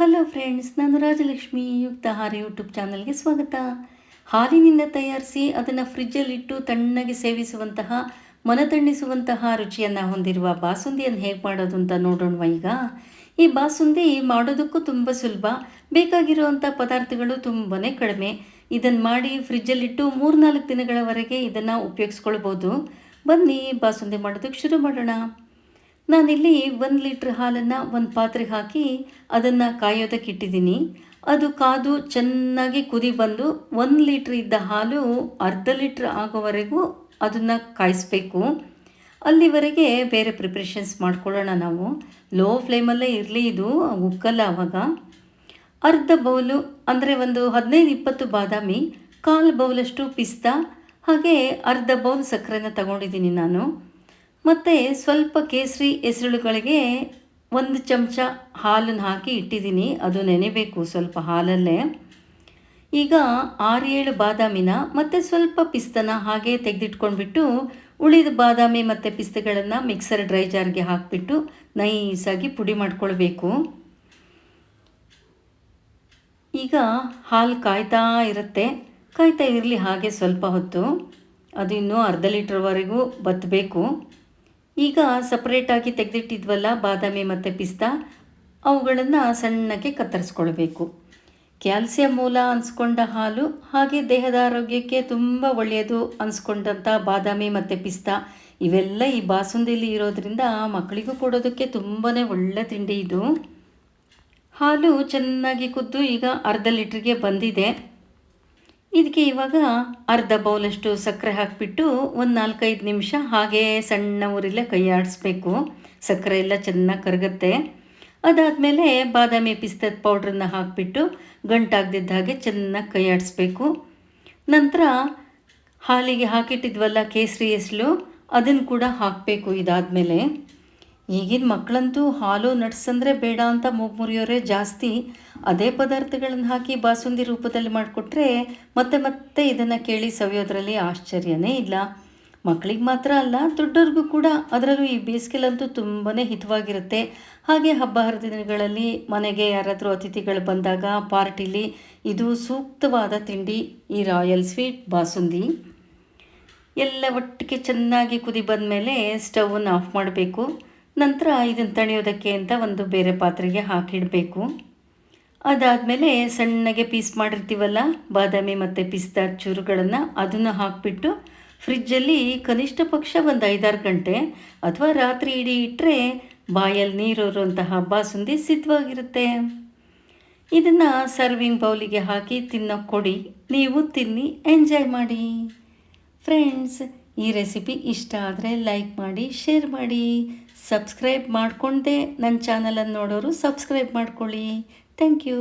Hello friends, ನಾನು ರಾಜಲಕ್ಷ್ಮಿ, ಯುಕ್ತ ಹಾರಿ ಯೂಟ್ಯೂಬ್ ಚಾನಲ್ಗೆ ಸ್ವಾಗತ. ಹಾಲಿನಿಂದ ತಯಾರಿಸಿ ಅದನ್ನು ಫ್ರಿಜ್ಜಲ್ಲಿಟ್ಟು ತಣ್ಣಗೆ ಸೇವಿಸುವಂತಹ ಮನತಣ್ಣಿಸುವಂತಹ ರುಚಿಯನ್ನು ಹೊಂದಿರುವ ಬಾಸುಂದಿಯನ್ನು ಹೇಗೆ ಮಾಡೋದು ಅಂತ ನೋಡೋಣ ಈಗ. ಈ ಬಾಸುಂದಿ ಮಾಡೋದಕ್ಕೂ ತುಂಬ ಸುಲಭ. ಬೇಕಾಗಿರುವಂಥ ಪದಾರ್ಥಗಳು ತುಂಬಾ ಕಡಿಮೆ. ಇದನ್ನು ಮಾಡಿ ಫ್ರಿಜ್ಜಲ್ಲಿಟ್ಟು ಮೂರ್ನಾಲ್ಕು ದಿನಗಳವರೆಗೆ ಇದನ್ನು ಉಪಯೋಗಿಸ್ಕೊಳ್ಬೋದು. ಬನ್ನಿ, ಬಾಸುಂದಿ ಮಾಡೋದಕ್ಕೆ ಶುರು ಮಾಡೋಣ. ನಾನಿಲ್ಲಿ ಒಂದು ಲೀಟ್ರ್ ಹಾಲನ್ನು ಒಂದು ಪಾತ್ರೆಗೆ ಹಾಕಿ ಅದನ್ನು ಕಾಯೋದಕ್ಕೆ ಇಟ್ಟಿದ್ದೀನಿ. ಅದು ಕಾದು ಚೆನ್ನಾಗಿ ಕುದಿ ಬಂದು ಒಂದು ಲೀಟ್ರ್ ಇದ್ದ ಹಾಲು ಅರ್ಧ ಲೀಟ್ರ್ ಆಗೋವರೆಗೂ ಅದನ್ನು ಕಾಯಿಸ್ಬೇಕು. ಅಲ್ಲಿವರೆಗೆ ಬೇರೆ ಪ್ರಿಪ್ರೇಷನ್ಸ್ ಮಾಡ್ಕೊಳ್ಳೋಣ ನಾವು. ಲೋ ಫ್ಲೇಮಲ್ಲೇ ಇರಲಿ ಇದು, ಉಕ್ಕಲ್ಲ ಆವಾಗ ಅರ್ಧ ಬೌಲು, ಅಂದರೆ ಒಂದು ಹದಿನೈದು ಇಪ್ಪತ್ತು ಬಾದಾಮಿ, ಕಾಲು ಬೌಲಷ್ಟು ಪಿಸ್ತಾ, ಹಾಗೆ ಅರ್ಧ ಬೌಲ್ ಸಕ್ಕರೆನ ತಗೊಂಡಿದ್ದೀನಿ ನಾನು. ಮತ್ತು ಸ್ವಲ್ಪ ಕೇಸರಿ ಹೆಸರುಗಳಿಗೆ ಒಂದು ಚಮಚ ಹಾಲನ್ನು ಹಾಕಿ ಇಟ್ಟಿದ್ದೀನಿ. ಅದು ನೆನೆಬೇಕು ಸ್ವಲ್ಪ ಹಾಲಲ್ಲೇ. ಈಗ ಆರು ಏಳು ಬಾದಾಮಿನ ಮತ್ತು ಸ್ವಲ್ಪ ಪಿಸ್ತನ ಹಾಗೆ ತೆಗೆದಿಟ್ಕೊಂಡ್ಬಿಟ್ಟು ಉಳಿದ ಬಾದಾಮಿ ಮತ್ತು ಪಿಸ್ತಗಳನ್ನು ಮಿಕ್ಸರ್ ಡ್ರೈ ಜಾರ್ಗೆ ಹಾಕಿಬಿಟ್ಟು ನೈಸಾಗಿ ಪುಡಿ ಮಾಡ್ಕೊಳ್ಬೇಕು. ಈಗ ಹಾಲು ಕಾಯ್ತಾ ಇರುತ್ತೆ. ಕಾಯ್ತಾ ಇರಲಿ ಹಾಗೆ ಸ್ವಲ್ಪ ಹೊತ್ತು. ಅದು ಇನ್ನೂ ಅರ್ಧ ಲೀಟ್ರ್ವರೆಗೂ ಬತ್ತಬೇಕು ಈಗ ಸಪ್ರೇಟಾಗಿ ತೆಗೆದಿಟ್ಟಿದ್ವಲ್ಲ, ಬಾದಾಮಿ ಮತ್ತು ಪಿಸ್ತಾ, ಅವುಗಳನ್ನು ಸಣ್ಣಕ್ಕೆ ಕತ್ತರಿಸ್ಕೊಳ್ಬೇಕು. ಕ್ಯಾಲ್ಸಿಯಂ ಮೂಲ ಅನ್ಸ್ಕೊಂಡ ಹಾಲು, ಹಾಗೆ ದೇಹದ ಆರೋಗ್ಯಕ್ಕೆ ತುಂಬ ಒಳ್ಳೆಯದು ಅನಿಸ್ಕೊಂಡಂಥ ಬಾದಾಮಿ ಮತ್ತು ಪಿಸ್ತಾ. ಇವೆಲ್ಲ ಈ ಬಾಸುಂದಿಲಿ ಇರೋದ್ರಿಂದ ಮಕ್ಕಳಿಗೂ ಕೊಡೋದಕ್ಕೆ ತುಂಬಾ ಒಳ್ಳೆ ತಿಂಡಿ ಇದು. ಹಾಲು ಚೆನ್ನಾಗಿ ಕುದ್ದು ಈಗ ಅರ್ಧ ಲೀಟ್ರಿಗೆ ಬಂದಿದೆ. ಇದಕ್ಕೆ ಇವಾಗ ಅರ್ಧ ಬೌಲಷ್ಟು ಸಕ್ಕರೆ ಹಾಕಿಬಿಟ್ಟು ಒಂದು ನಾಲ್ಕೈದು ನಿಮಿಷ ಹಾಗೆ ಸಣ್ಣ ಊರಿಲ್ಲೇ ಕೈ ಆಡಿಸ್ಬೇಕು. ಸಕ್ಕರೆ ಎಲ್ಲ ಚೆನ್ನಾಗಿ ಕರಗುತ್ತೆ. ಅದಾದಮೇಲೆ ಬಾದಾಮಿ ಪಿಸ್ತದ ಪೌಡ್ರನ್ನ ಹಾಕಿಬಿಟ್ಟು ಗಂಟಾಗದಿದ್ದ ಹಾಗೆ ಚೆನ್ನಾಗಿ ಕೈ ಆಡಿಸ್ಬೇಕು. ನಂತರ ಹಾಲಿಗೆ ಹಾಕಿಟ್ಟಿದ್ವಲ್ಲ ಕೇಸರಿ ಹೆಸಲು ಅದನ್ನು ಕೂಡ ಹಾಕಬೇಕು ಇದಾದಮೇಲೆ. ಈಗಿನ ಮಕ್ಕಳಂತೂ ಹಾಲು ನಟ್ಸ್ ಅಂದರೆ ಬೇಡ ಅಂತ ಮೂಗು ಮುರಿಯೋರೇ ಜಾಸ್ತಿ. ಅದೇ ಪದಾರ್ಥಗಳನ್ನು ಹಾಕಿ ಬಾಸುಂದಿ ರೂಪದಲ್ಲಿ ಮಾಡಿಕೊಟ್ರೆ ಮತ್ತೆ ಮತ್ತೆ ಇದನ್ನು ಕೇಳಿ ಸವಿಯೋದ್ರಲ್ಲಿ ಆಶ್ಚರ್ಯನೇ ಇಲ್ಲ. ಮಕ್ಕಳಿಗೆ ಮಾತ್ರ ಅಲ್ಲ ದೊಡ್ಡವ್ರಿಗೂ ಕೂಡ ಅದರಲ್ಲೂ ಈ ಬೇಸಿಗೆಲಂತೂ ತುಂಬಾ ಹಿತವಾಗಿರುತ್ತೆ. ಹಾಗೆ ಹಬ್ಬ ಹರಿದಿನಗಳಲ್ಲಿ ಮನೆಗೆ ಯಾರಾದರೂ ಅತಿಥಿಗಳು ಬಂದಾಗ ಪಾರ್ಟಿಲಿ ಇದು ಸೂಕ್ತವಾದ ತಿಂಡಿ, ಈ ರಾಯಲ್ ಸ್ವೀಟ್, ಬಾಸುಂದಿ. ಎಲ್ಲ ಒಟ್ಟಿಗೆ ಚೆನ್ನಾಗಿ ಕುದಿ ಬಂದ ಮೇಲೆ ಸ್ಟವನ್ನು ಆಫ್ ಮಾಡಬೇಕು. ನಂತರ ಇದನ್ನು ತಣಿಯೋದಕ್ಕೆ ಅಂತ ಒಂದು ಬೇರೆ ಪಾತ್ರೆಗೆ ಹಾಕಿಡಬೇಕು. ಅದಾದಮೇಲೆ ಸಣ್ಣಗೆ ಪೀಸ್ ಮಾಡಿರ್ತೀವಲ್ಲ, ಬಾದಾಮಿ ಮತ್ತು ಪಿಸ್ತಾ ಚೂರುಗಳನ್ನು ಅದನ್ನು ಹಾಕಿಬಿಟ್ಟು ಫ್ರಿಜ್ಜಲ್ಲಿ ಕನಿಷ್ಠ ಪಕ್ಷ ಒಂದು ಐದಾರು ಗಂಟೆ ಅಥವಾ ರಾತ್ರಿ ಇಡೀ ಇಟ್ಟರೆ ಬಾಯಲ್ಲಿ ನೀರೋರುವಂತಹ ಬಾಸುಂದಿ ಸಿದ್ಧವಾಗಿರುತ್ತೆ. ಇದನ್ನು ಸರ್ವಿಂಗ್ ಬೌಲಿಗೆ ಹಾಕಿ ತಿನ್ನೋ ಕೊಡಿ, ನೀವು ತಿನ್ನಿ, ಎಂಜಾಯ್ ಮಾಡಿ. ಫ್ರೆಂಡ್ಸ್ ಈ ರೆಸಿಪಿ ಇಷ್ಟ ಆದರೆ ಲೈಕ್ ಮಾಡಿ, ಶೇರ್ ಮಾಡಿ. ಸಬ್ಸ್ಕ್ರೈಬ್ ಮಾಡಿಕೊಂಡೇ ನನ್ನ ಚಾನಲನ್ನು ನೋಡೋರು ಸಬ್ಸ್ಕ್ರೈಬ್ ಮಾಡ್ಕೊಳ್ಳಿ. Thank you.